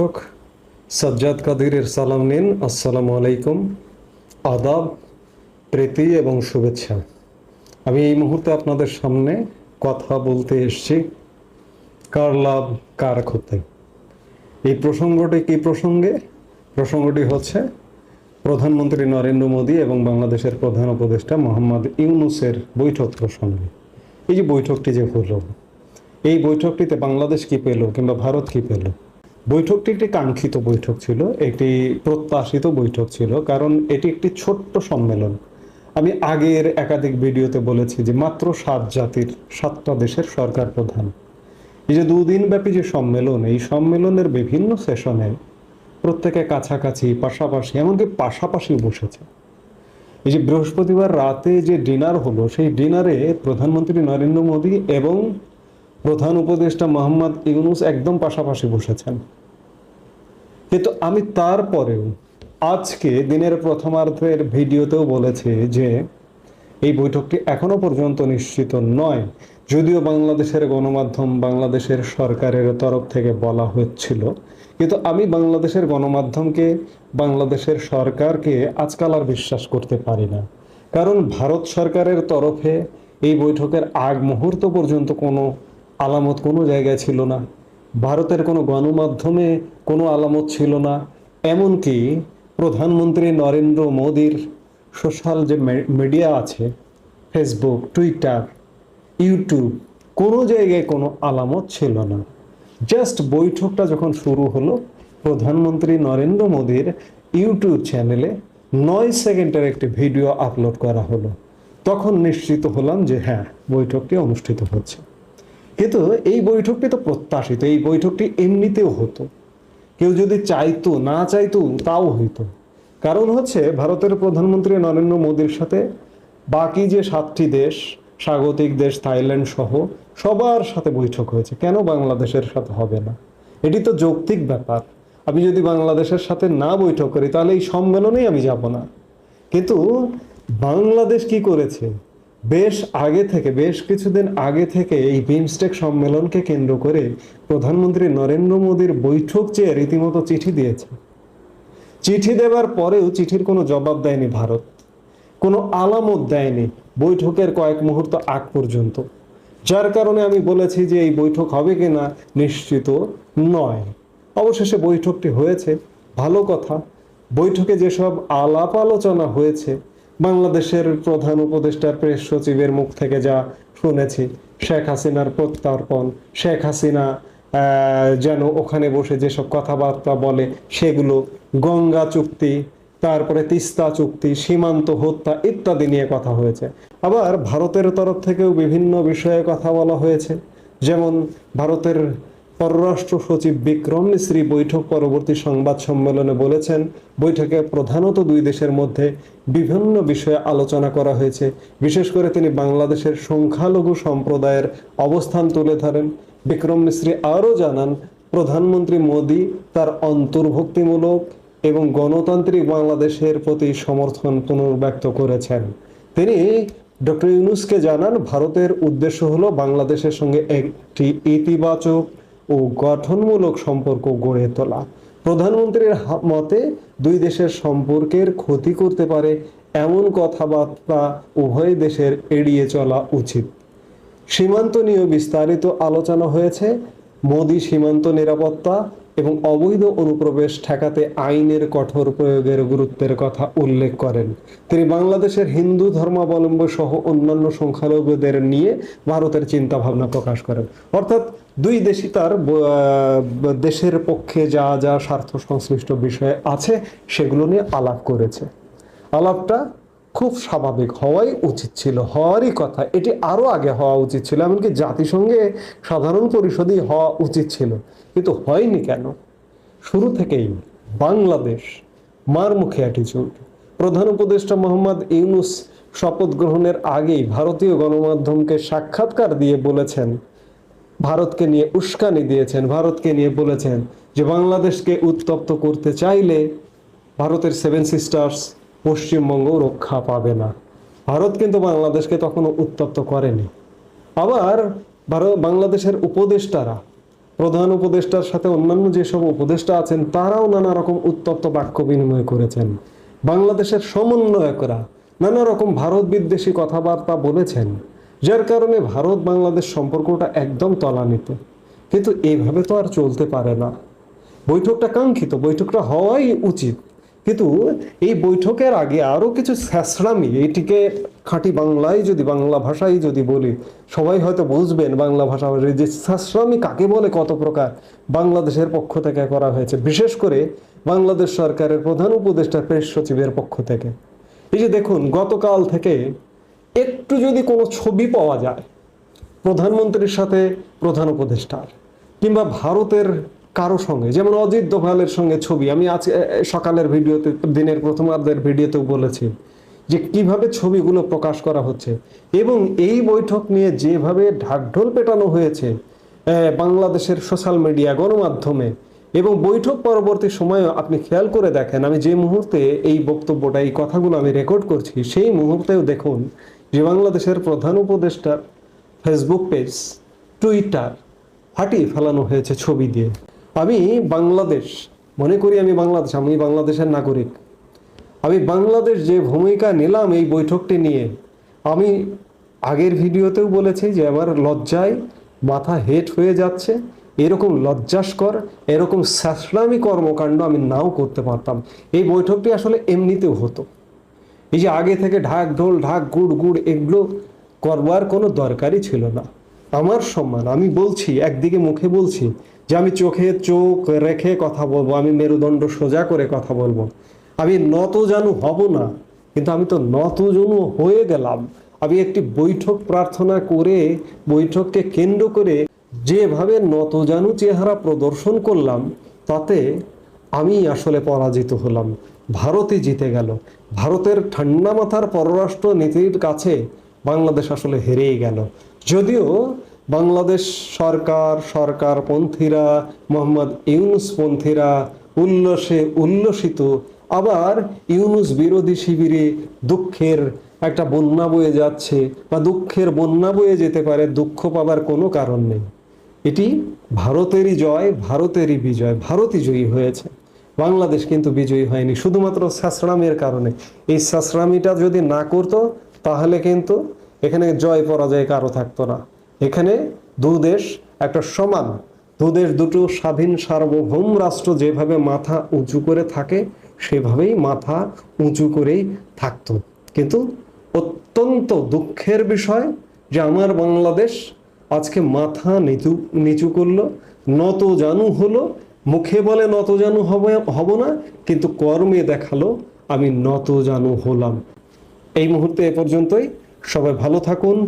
দর্শক, সাজ্জাদ কাদিরের সালাম নিন। আসসালামু আলাইকুম। আদাব, প্রীতি এবং শুভেচ্ছা। আমি এই মুহূর্তে আপনাদের সামনে কথা বলতে এসেছি কার লাভ, কার ক্ষতি। এই প্রসঙ্গটি কি প্রসঙ্গে? প্রসঙ্গটি হচ্ছে, প্রধানমন্ত্রী নরেন্দ্র মোদী এবং বাংলাদেশের প্রধান উপদেষ্টা মোহাম্মদ ইউনুসের বৈঠক প্রসঙ্গে। এই যে বৈঠকটি যে হলো, এই বৈঠকটিতে বাংলাদেশ কি পেল কিংবা ভারত কি পেল? বৈঠকটি একটি কাঙ্ক্ষিত বৈঠক ছিল, একটি প্রত্যাশিত বৈঠক ছিল, কারণ এটি একটি ছোট্ট সম্মেলন। আমি আগের একাধিক ভিডিওতে বলেছি যে মাত্র সাত জাতির সাতটা দেশের সরকার প্রধান। এই যে দুদিন ব্যাপী যে সম্মেলন, এই সম্মেলনের বিভিন্ন সেশনে প্রত্যেকে কাছাকাছি, পাশাপাশি, এমনকি পাশাপাশি বসেছে। এই যে বৃহস্পতিবার রাতে যে ডিনার হলো, সেই ডিনারে প্রধানমন্ত্রী নরেন্দ্র মোদী এবং প্রধান উপদেষ্টা মোহাম্মদ ইউনুস একদম পাশাপাশি বসেছেন। কিন্তু আমি তারপরেও আজকে দিনের প্রথমার্ধের ভিডিওতেও বলেছি যে এই বৈঠকটি এখনও পর্যন্ত নিশ্চিত নয়। যদিও বাংলাদেশের গণমাধ্যম বাংলাদেশের সরকারের তরফ থেকে বলা হচ্ছিল, কিন্তু আমি বাংলাদেশের গণমাধ্যমকে, বাংলাদেশের সরকারকে আজকাল আর বিশ্বাস করতে পারি না। কারণ ভারত সরকারের তরফে এই বৈঠকের আগ মুহূর্ত পর্যন্ত কোনো আলামত কোনো জায়গায় ছিল না। ভারতের কোনো গণমাধ্যমে কোনো আলামত ছিল না। এমনকি প্রধানমন্ত্রী নরেন্দ্র মোদীর সোশ্যাল যে মিডিয়া আছে, ফেসবুক, টুইটার, ইউটিউব, কোনো জায়গায় কোনো আলামত ছিল না। জাস্ট বৈঠকটা যখন শুরু হলো, প্রধানমন্ত্রী নরেন্দ্র মোদীর ইউটিউব চ্যানেলে নয় সেকেন্ডের একটি ভিডিও আপলোড করা হলো। তখন নিশ্চিত হলাম যে হ্যাঁ বৈঠকটি অনুষ্ঠিত হচ্ছে। কিন্তু এই বৈঠকটি তো প্রত্যাশিত, এই বৈঠকটি এমনিতেও হতো। কেউ যদি চাইতো, না চাইতো, তাও হইতো। কারণ হচ্ছে, ভারতের প্রধানমন্ত্রী নরেন্দ্র মোদীর সাথে বাকি যে সাতটি দেশ, স্বাগতিক দেশ থাইল্যান্ড সহ, সবার সাথে বৈঠক হয়েছে। কেন বাংলাদেশের সাথে হবে না? এটি তো যৌক্তিক ব্যাপার। আমি যদি বাংলাদেশের সাথে না বৈঠক করি, তাহলে এই সম্মেলনেই আমি যাব না। কিন্তু বাংলাদেশ কি করেছে? বেশ আগে থেকে, বেশ কিছুদিন আগে থেকে এই বিমস্টেক সম্মেলনকে কেন্দ্র করে প্রধানমন্ত্রী নরেন্দ্র মোদীর বৈঠক চেয়ে রীতিমতো চিঠি দিয়েছে। চিঠি দেওয়ার পরেও চিঠির কোনো জবাব দেয়নি ভারত। কোনো আলামত দেয়নি বৈঠকের কয়েক মুহূর্ত আগ পর্যন্ত। যার কারণে আমি বলেছি যে এই বৈঠক হবে কিনা নিশ্চিত নয়। অবশেষে বৈঠকটি হয়েছে। ভালো কথা। বৈঠকে যেসব আলাপ আলোচনা হয়েছে বাংলাদেশের প্রধান উপদেষ্টার প্রেস সচিবের মুখ থেকে যা শুনেছি, শেখ হাসিনার প্রত্যর্পণ, শেখ হাসিনা যেন ওখানে বসে যেসব কথাবার্তা বলে সেগুলো, গঙ্গা চুক্তি, তারপরে তিস্তা চুক্তি, সীমান্ত হত্যা ইত্যাদি নিয়ে কথা হয়েছে। আবার ভারতের তরফ থেকেও বিভিন্ন বিষয়ে কথা বলা হয়েছে। যেমন ভারতের পররাষ্ট্র সচিব বিক্রম মিশ্রী বৈঠক পরবর্তী সংবাদ সম্মেলনে বলেছেন, বৈঠকে প্রধানত দুই দেশের মধ্যে বিভিন্ন বিষয়ে আলোচনা করা হয়েছে। বিশেষ করে তিনি বাংলাদেশের সংখ্যালঘু সম্প্রদায়ের অবস্থান তুলে ধরেন। বিক্রম মিশ্রী আরও জানান, প্রধানমন্ত্রী মোদী তার অন্তর্ভুক্তিমূলক এবং গণতান্ত্রিক বাংলাদেশের প্রতি সমর্থন পুনর্ব্যক্ত করেছেন। তিনি ডক্টর ইউনুসকে জানান, ভারতের উদ্দেশ্য হলো বাংলাদেশের সঙ্গে একটি ইতিবাচক ও গঠনমূলক সম্পর্ক গড়ে তোলা। প্রধানমন্ত্রীর মতে, দুই দেশের সম্পর্কের ক্ষতি করতে পারে এমন কথাবার্তা উভয় দেশের এড়িয়ে চলা উচিত। সীমান্ত নিয়ে বিস্তারিত আলোচনা হয়েছে। মোদি সীমান্ত নিরাপত্তা এবং অবৈধ অনুপ্রবেশ ঠেকাতে আইনের কঠোর প্রয়োগের গুরুত্বের কথা উল্লেখ করেন। তিনি বাংলাদেশের হিন্দু ধর্মাবলম্বী সহ অন্যান্য সংখ্যালঘুদের নিয়ে ভারতের চিন্তা ভাবনা প্রকাশ করেন। অর্থাৎ দুই দেশই তার দেশের পক্ষে যা যা স্বার্থ সংশ্লিষ্ট বিষয় আছে সেগুলো নিয়ে আলাপ করেছে। আলাপটা খুব স্বাভাবিক হওয়াই উচিত ছিল, হওয়ারই কথা। এটি আরও আগে হওয়া উচিত ছিল, এমনকি জাতিসংঘে সাধারণ পরিষদই হওয়া উচিত ছিল। কিন্তু হয়নি কেন? শুরু থেকেই বাংলাদেশ মার মুখে অ্যাটিচিউড প্রধান উপদেষ্টা মোহাম্মদ ইউনুস শপথ গ্রহণের আগেই ভারতীয় গণমাধ্যমকে সাক্ষাৎকার দিয়ে বলেছেন, ভারতকে নিয়ে উস্কানি দিয়েছেন, ভারতকে নিয়ে বলেছেন যে বাংলাদেশকে উত্তপ্ত করতে চাইলে ভারতের সেভেন সিস্টার্স পশ্চিমবঙ্গ রক্ষা পাবে না। ভারত কিন্তু বাংলাদেশকে তখনও উত্তপ্ত করেনি। আবার ভারত, বাংলাদেশের উপদেষ্টারা, প্রধান উপদেষ্টার সাথে অন্যান্য যেসব উপদেষ্টা আছেন, তারাও নানা রকম উত্তপ্ত বাক্য বিনিময় করেছেন। বাংলাদেশের সমন্বয়করা নানা রকম ভারত বিদ্বেষী কথাবার্তা বলেছেন, যার কারণে ভারত, বাংলাদেশ সম্পর্কটা একদম তলানিতে। কিন্তু এইভাবে তো আর চলতে পারে না। বৈঠকটা কাঙ্ক্ষিত, বৈঠকটা হওয়াই উচিত। কিন্তু এই বৈঠকের আগে আরও কিছু স্যাঁচড়ামি, এটিকে খাঁটি বাংলায় যদি বাংলা ভাষায় যদি বলি, সবাই হয়তো বুঝবেন বাংলা ভাষা যে স্যাঁচড়ামি কাকে বলে, কত প্রকার বাংলাদেশের পক্ষ থেকে করা হয়েছে, বিশেষ করে বাংলাদেশ সরকারের প্রধান উপদেষ্টা প্রেস সচিবের পক্ষ থেকে। এই যে দেখুন, গতকাল থেকে একটু যদি কোনো ছবি পাওয়া যায়, প্রধানমন্ত্রীর সাথে প্রধান উপদেষ্টার, কিংবা ভারতের কারও সঙ্গে? যেমন অজিত দোভালের সঙ্গে ছবি। আমি আজ সকালের ভিডিওতে, দিনের প্রথমার্ধের ভিডিওতেও বলেছি যে কীভাবে ছবিগুলো প্রকাশ করা হচ্ছে এবং এই বৈঠক নিয়ে যেভাবে ঢাকঢোল পেটানো হয়েছে বাংলাদেশের সোশ্যাল মিডিয়া, গণমাধ্যমে এবং বৈঠক পরবর্তী সময়ে আপনি খেয়াল করে দেখেন, আমি যে মুহূর্তে এই বক্তব্যটা, এই কথাগুলো আমি রেকর্ড করছি, সেই মুহূর্তেও দেখুন যে বাংলাদেশের প্রধান উপদেষ্টার ফেসবুক পেজ টুইটার ফাটিয়ে ফেলানো হয়েছে ছবি দিয়ে। আমি বাংলাদেশ, মনে করি আমি বাংলাদেশ, আমি বাংলাদেশের নাগরিক। আমি বাংলাদেশ যে ভূমিকা নিলাম এই বৈঠকটি নিয়ে, আমি আগের ভিডিওতেও বলেছি যে আমার লজ্জায় মাথা হেট হয়ে যাচ্ছে, এরকম লজ্জাস্কর, এরকম স্যাসলামি কর্মকাণ্ড আমি নাও করতে পারতাম। এই বৈঠকটি আসলে এমনিতেও হতো। এই যে আগে থেকে ঢাক ঢোল, ঢাক গুড় গুড়, এগুলো করবার কোনো দরকারই ছিল না। আমার সম্মান, আমি বলছি, একদিকে মুখে বলছি যে আমি চোখে চোখ রেখে কথা বলব, আমি মেরুদণ্ড সোজা করে কথা বলব। আমি নত জানু হব না, কিন্তু আমি তো নত জনু হয়ে গেলাম। আমি একটি বৈঠক প্রার্থনা করে, বৈঠককে কেন্দ্র করে যেভাবে নত জানু চেহারা প্রদর্শন করলাম, তাতে আমি আসলে পরাজিত হলাম। ভারতই জিতে গেল। ভারতের ঠান্ডা মাথার পররাষ্ট্র নীতির কাছে বাংলাদেশ আসলে হেরেই গেল। যদিও বাংলাদেশ সরকার, সরকারপন্থীরা, মোহাম্মদ ইউনুস পন্থীরা উল্লাসে উল্লসিত, আবার ইউনুস বিরোধী শিবিরে দুঃখের একটা বন্যা বয়ে যাচ্ছে বা দুঃখের বন্যা বয়ে যেতে পারে, দুঃখ পাবার কোনো কারণ নেই। এটি ভারতেরই জয়, ভারতেরই বিজয়, ভারতই জয়ী হয়েছে। বাংলাদেশ কিন্তু বিজয়ী হয়নি, শুধুমাত্র সাসরামের কারণে। এই সাসরামিটা যদি না করতো, তাহলে কিন্তু এখানে জয় পরাজয় কারও থাকতো না। এখানে দু দেশ একটা সমান। দু দেশ দুটো স্বাধীন সার্বভৌম রাষ্ট্র যেভাবে মাথা উঁচু করে থাকে, সেভাবেই মাথা উঁচু করেই থাকতো। কিন্তু অত্যন্ত দুঃখের বিষয় যে আমার বাংলাদেশ আজকে মাথা নিচু নিচু করল। নত জানু হলো, মুখে বলে নত জানু হবে, হব না, কিন্তু কর্মে দেখাল, আমি নত জানু হলাম। এই মুহূর্তে এ পর্যন্তই। সবাই ভালো থাকুন।